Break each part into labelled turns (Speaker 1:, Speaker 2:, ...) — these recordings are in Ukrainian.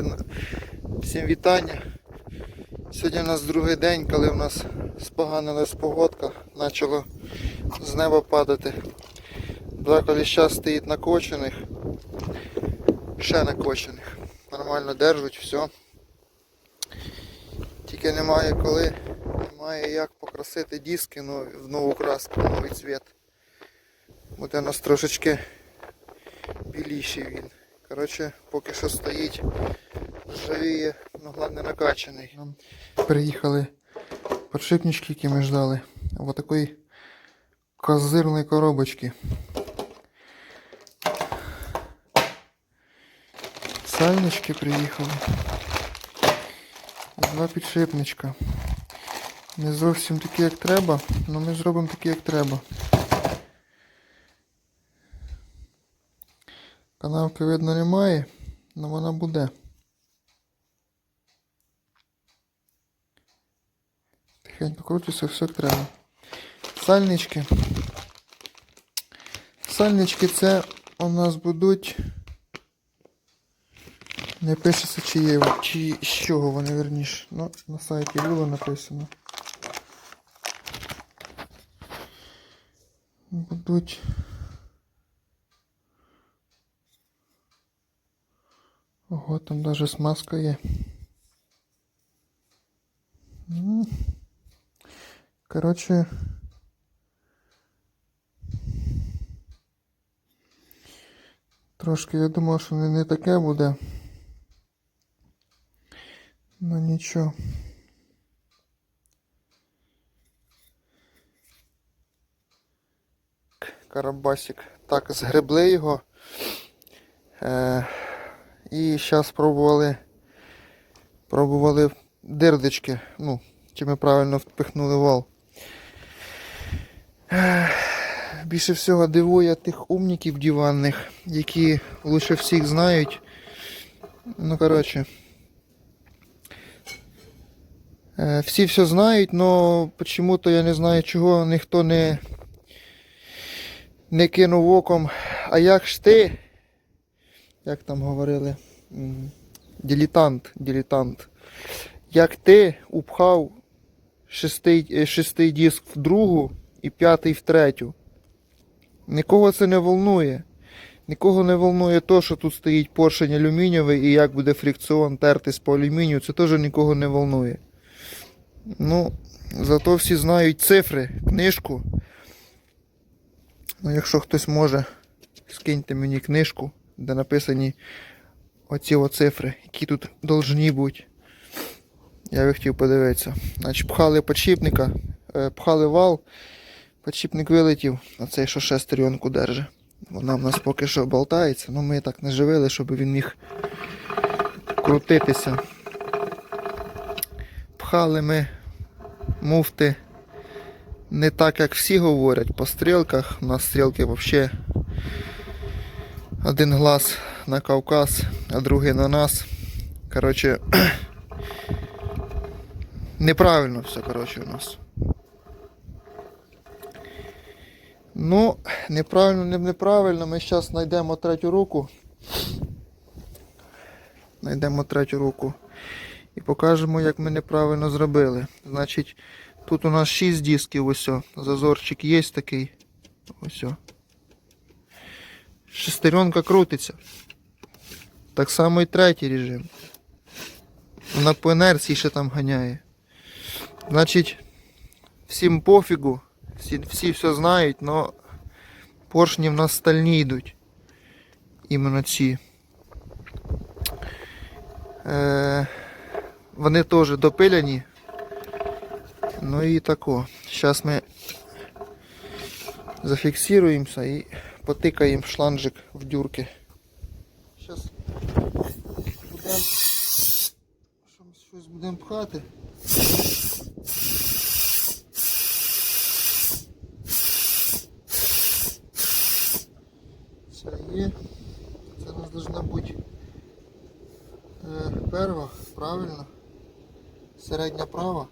Speaker 1: Блін, всім вітання. Сьогодні у нас другий день, коли у нас споганилась погодка, почало з неба падати. Два коліща стоїть накочених, ще накочених. Нормально держать, все. Тільки немає коли, немає як покрасити диски в нову краску, в новий цвіт. Буде у нас трошечки біліший він. Коротше, поки що стоїть, живіє, ну головне накачаний. Нам Приїхали подшипнички, які ми ждали. Ось такої козирної коробочки. Сальнички приїхали. Два підшипничка. Не зовсім такі, як треба, але ми зробимо такі, як треба. Канавки видно немає, але вона буде. Крутиться, все як треба. Сальнички. Сальнички це у нас будуть. Не пишеться чи є, чи з чого вони верніше. Ну, на сайті було написано. Будуть. Ого, там даже смазка є. Коротше. Трошки я думав, що не, таке буде. Ну нічого. Карабасик. Так, згребли його. Е, і зараз спробували пробували дирдочки. Ну, чи ми правильно впихнули вал. Більше всього дивує тих умників диванних, які лише всіх знають. Ну, коротше. Е, Всі все знають, але чому-то я не знаю, чого ніхто не, не кинув оком. А як ж ти? Як там говорили? Дилетант, дилетант. Як ти упхав шестий, е, шестий диск в другу і п'ятий в третю. Нікого це не волнує. Нікого не волнує то, що тут стоїть поршень алюмінієвий і як буде фрикціон тертись по алюмінію, це теж нікого не волнує. Ну, зато всі знають цифри, книжку. Ну, якщо хтось може, скиньте мені книжку, де написані оці цифри, які тут должні бути. Я би хотів подивитися. Значить, пхали подшипника, е, пхали вал, подшипник вилетів, а цей що шестеренку держить. Вона в нас поки що болтається, але ми так не живили, щоб він міг крутитися. Пхали ми муфти не так, як всі говорять, по стрілках. У нас стрілки взагалі один глаз на Кавказ, а другий на нас. Коротше, неправильно все, коротше, у нас. Ну, неправильно, не неправильно. Ми зараз знайдемо третю руку. Знайдемо третю руку і покажемо, як ми неправильно зробили. Значить, тут у нас 6 дисків, ось. Зазорчик є такий. Ось. Шестеренка крутиться. Так само і третій режим. Вона по інерції ще там ганяє. Значить, всім пофігу. Всі, всі все знають, але поршні в нас стальні йдуть. Іменно ці. Е, вони теж допиляні. Ну і тако. Зараз ми зафіксуємося і потикаємо шланжик в дюрки. Зараз будемо щось будемо пхати. середня права.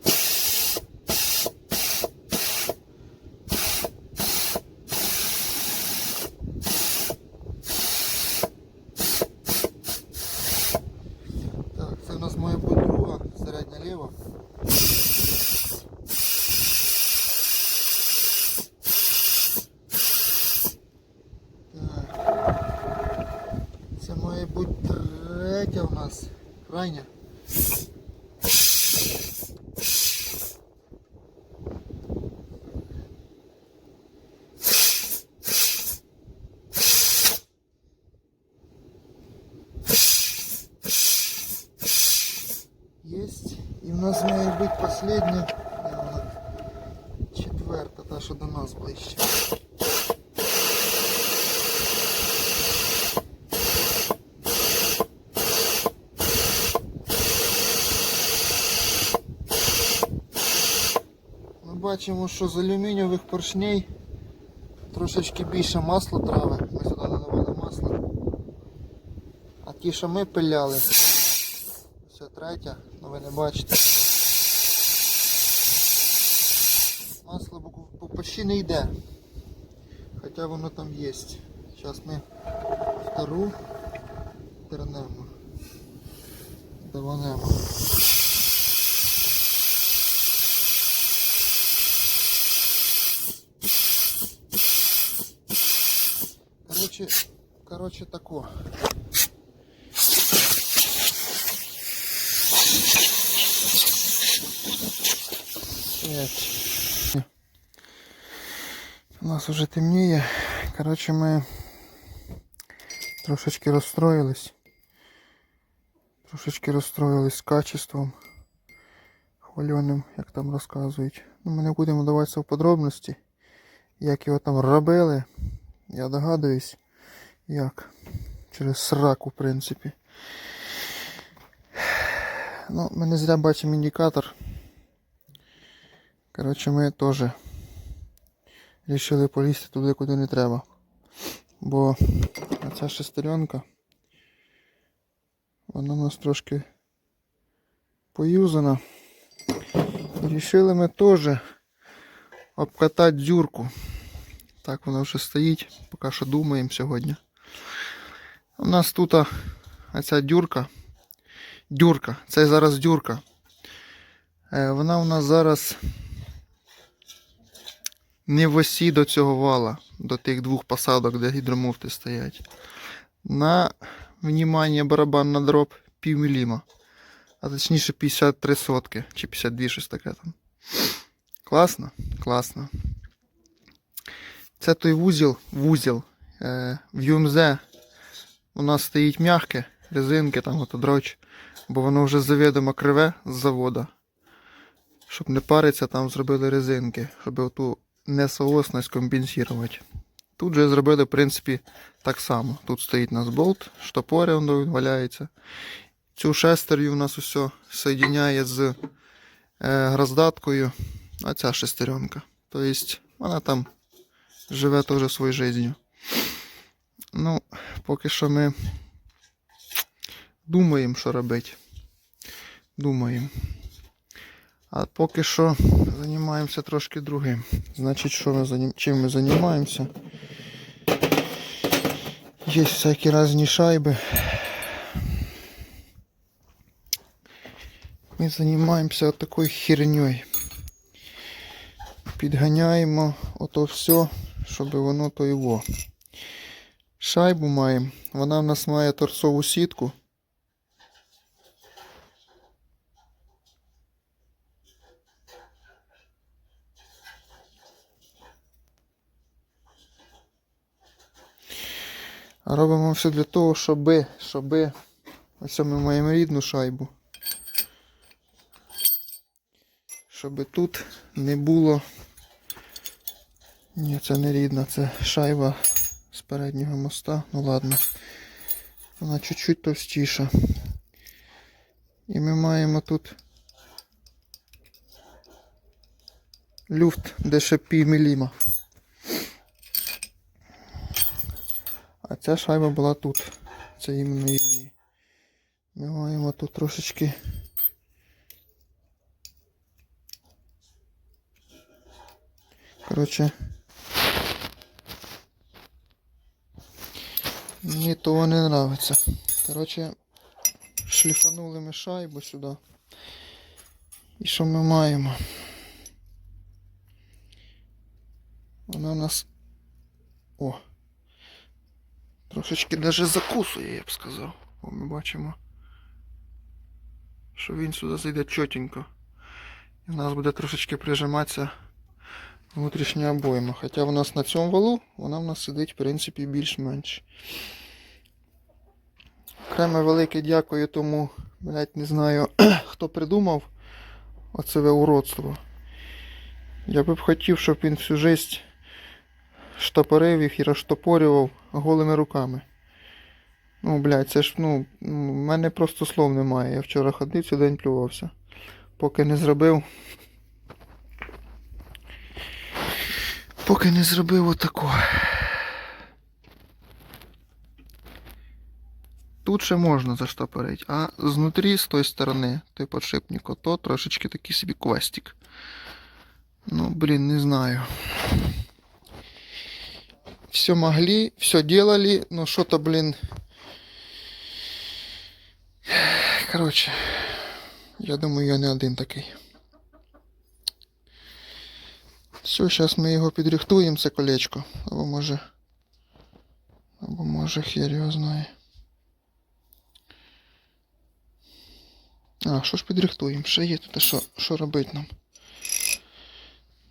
Speaker 1: Так, це у нас моя подруга, середня ліва. Це має бути третя у нас крайня. Бачимо, що з алюмінієвих поршней трошечки більше масла трави. Ми сюди наливали масло. А ті, що ми пиляли, все третя, ну ви не бачите. Масло почти не йде. Хоча воно там є. Зараз ми втору тернемо. Даванемо. Короче, короче тако. У нас уже темніє. Короче, ми трошечки розстроїлись. Трошечки розстроїлись з качеством. Хвальоним, як там розказують. Ну, ми не будемо вдаватися в подробності, як його там робили. Я догадуюсь, як. Через сраку, в принципі. Ну, ми не зря бачимо індикатор. Коротше, ми теж вирішили полізти туди, куди не треба. Бо ця шестеренка, вона у нас трошки поюзана. І вирішили ми теж обкатати дзюрку. Так вона вже стоїть, поки що думаємо сьогодні. У нас тут оця дюрка. Дюрка, це зараз дюрка. Е, Вона у нас зараз не в осі до цього вала, до тих двох посадок, де гідромуфти стоять. На внимання барабан на дроб пів міліма. А точніше 53 сотки чи 52 щось таке там. Класно? Класно. Це той вузіл, вузіл. Е, в ЮМЗ у нас стоїть м'яке, резинки, там ото дроч, бо воно вже завідомо криве з завода. Щоб не париться, там зробили резинки, щоб оту несоосність компенсувати. Тут же зробили, в принципі, так само. Тут стоїть у нас болт, штопоря воно валяється. Цю шестерню у нас усе соєдиняє з е, гроздаткою, а ця шестеренка. Тобто вона там живе теж своєю життю. Ну, поки що ми думаємо, що робити. Думаємо. А поки що займаємося трошки другим. Значить, що ми чим ми займаємося? Є всякі різні шайби. Ми займаємося такою херньою. Підганяємо ото все, щоб воно то його. Шайбу маємо. Вона в нас має торцову сітку. Робимо все для того, щоби, щоби ось ми маємо рідну шайбу. Щоби тут не було. Ні, це не рідна, це шайба з переднього моста. Ну ладно. Вона чуть-чуть товстіша. І ми маємо тут люфт, де ще міліма. А ця шайба була тут. Це іменно її. Ми маємо тут трошечки. Коротше. Мені того не нравиться. Коротше, шліфанули ми шайбу сюди. І що ми маємо? Вона у нас. О! Трошечки даже закусує, я б сказав. Бо ми бачимо. що він сюди зайде чотенько. І в нас буде трошечки прижиматися внутрішня обойма. Хоча в нас на цьому валу вона в нас сидить, в принципі, більш-менш. Окреме велике дякую тому, блядь, не знаю, хто придумав оце уродство. Я би б хотів, щоб він всю життя штопорив їх і розштопорював голими руками. Ну, блядь, це ж, ну, в мене просто слов немає. Я вчора ходив, цей день плювався. Поки не зробив. Поки не зробив отако. Тут ще можна заштопорити, а знутрі, з тої сторони, той подшипник, ото трошечки такий собі квестик. Ну, блін, не знаю. Все могли, все делали, но что-то, блин. Короче, я думаю, я не один такий. Все, зараз ми його підрихтуємо, це колечко. Або може. Або може хер його знає. А, що ж підрихтуємо? Ще є тут, що, що робити нам?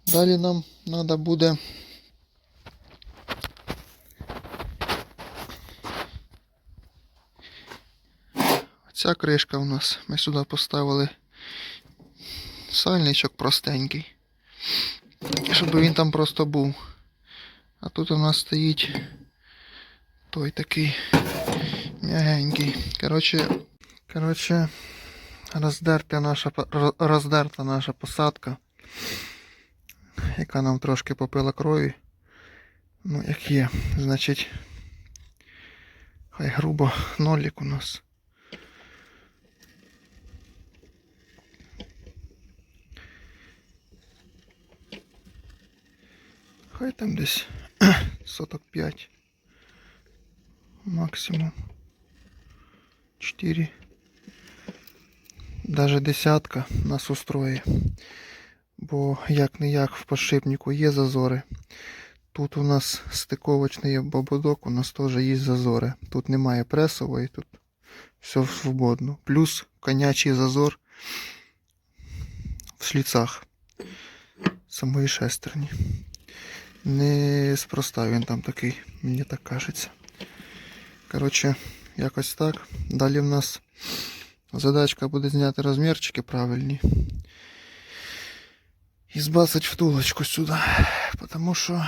Speaker 1: Далі нам треба буде. Ця кришка у нас. Ми сюди поставили сальничок простенький. Щоб він там просто був. А тут у нас стоїть той такий м'ягенький. Коротше, коротше, роздерта наша, роздерта наша посадка, яка нам трошки попила крові. Ну, як є, значить, хай грубо нолік у нас. Хай там десь соток 5. Максимум. 4. Даже десятка нас устроє. Бо як не як в подшипнику є зазори. Тут у нас стиковочний ободок, у нас теж є зазори. Тут немає пресової, тут все свободно. Плюс конячий зазор в шліцах самої шестерні. Неспроста він там такий, мені так кажеться. Коротше, якось так. Далі в нас задачка буде зняти розмірчики правильні. І збасить втулочку сюди. Тому що,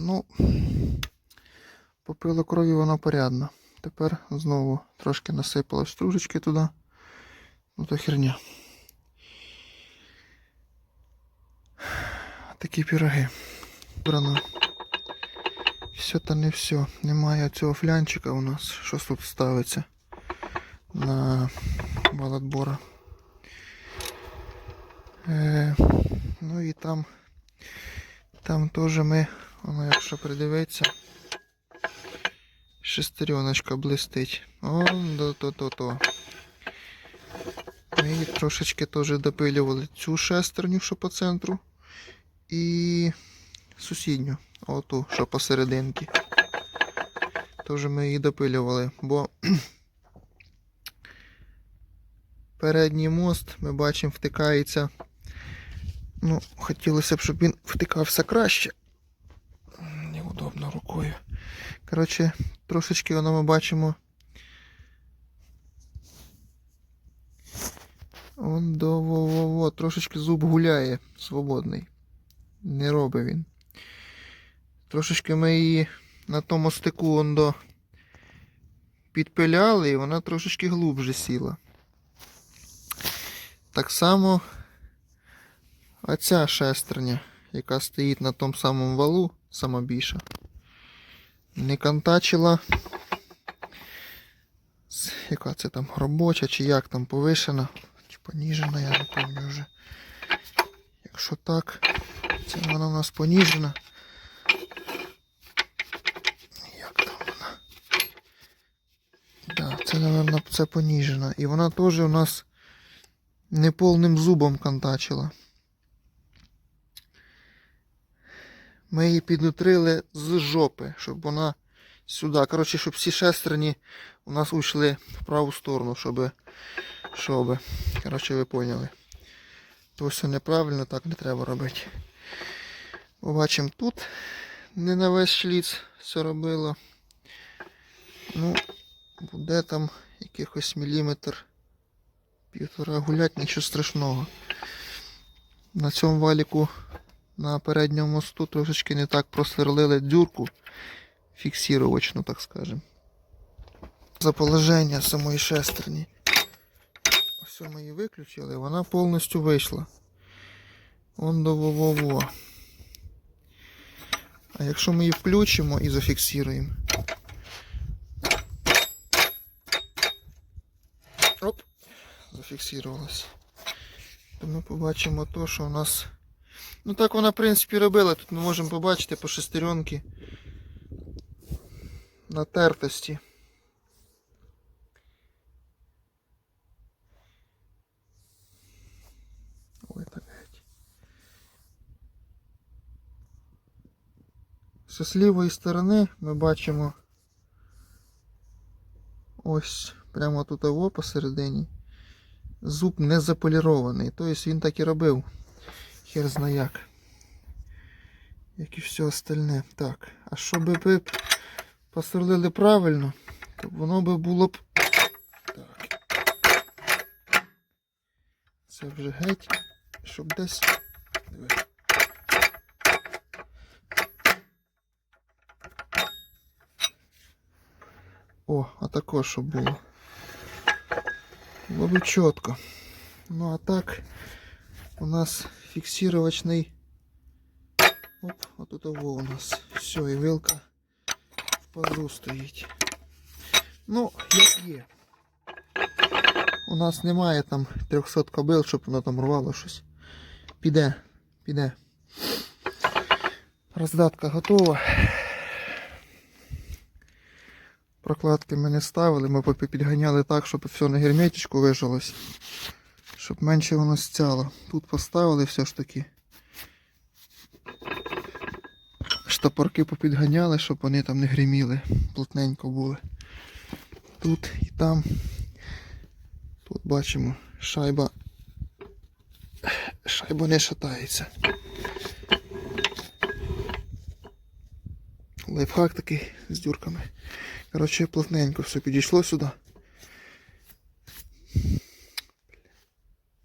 Speaker 1: ну, попило крові воно порядно. Тепер знову трошки насипало стружечки туди. Ну то херня. Такі піроги. Брано. Все та не все. Немає цього флянчика у нас. Щось тут ставиться на балатбора. Е, ну і там, там теж ми, воно якщо придивитися, шестереночка блистить. О, до то то то. Ми її трошечки теж допилювали цю шестерню, що по центру. І сусідню, оту, що посерединки. Теж ми її допилювали, бо передній мост, ми бачимо, втикається. Ну, хотілося б, щоб він втикався краще. Неудобно рукою. Коротше, трошечки воно ми бачимо. Он до во-во-во, трошечки зуб гуляє свободний. Не робить він. Трошечки ми її на тому стику он до підпиляли, і вона трошечки глубже сіла. Так само оця шестерня, яка стоїть на тому самому валу, сама більша, не контачила. Яка це там робоча, чи як там повишена, чи поніжена, я не пам'ятаю вже. Якщо так, це вона у нас поніжена. Як там вона? Да, це, напевно, це поніжена. І вона теж у нас неповним зубом контачила. Ми її підутрили з жопи, щоб вона сюди. Коротше, щоб всі шестерні у нас уйшли в праву сторону, щоб. щоб. Коротше, ви поняли. То все неправильно, так не треба робити. Побачимо тут. Не на весь шліц все робило. Ну, буде там якихось міліметр півтора гулять, нічого страшного. На цьому валіку на передньому мосту трошечки не так просверлили дюрку фіксировочну, так скажем. За положення самої шестерні. Все ми її виключили, вона повністю вийшла. Он до во-во-во. А якщо ми її включимо і зафіксуємо. Оп, зафіксувалась. То ми побачимо то, що у нас. Ну так вона, в принципі, робила. Тут ми можемо побачити по шестеренки натертості. Ой, так геть. З лівої сторони ми бачимо ось прямо тут ово посередині. Зуб не заполірований. Тобто він так і робив. Хер зна як. Як і все остальне. Так. А щоб ви посверлили правильно, то воно би було б. Так. Це вже геть, щоб десь. Диви. О, а також щоб було. Б чітко. Ну а так у нас фіксировочний. Оп, отут ово у нас. Все, і вилка в пазу стоїть. Ну, як є. У нас немає там 300 кобил, щоб воно там рвало щось. Піде, піде. Роздатка готова. Прокладки ми не ставили, ми підганяли так, щоб все на герметичку вижилось. Щоб менше воно стяло. Тут поставили все ж таки. Штопорки попідганяли, щоб вони там не гриміли, плотненько були. Тут і там. Тут бачимо, шайба. Шайба не шатається. Лайфхак такий з дюрками. Коротше, плотненько все підійшло сюди.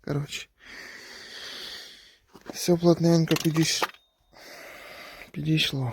Speaker 1: Коротше. Все плотненько підійш... підійшло.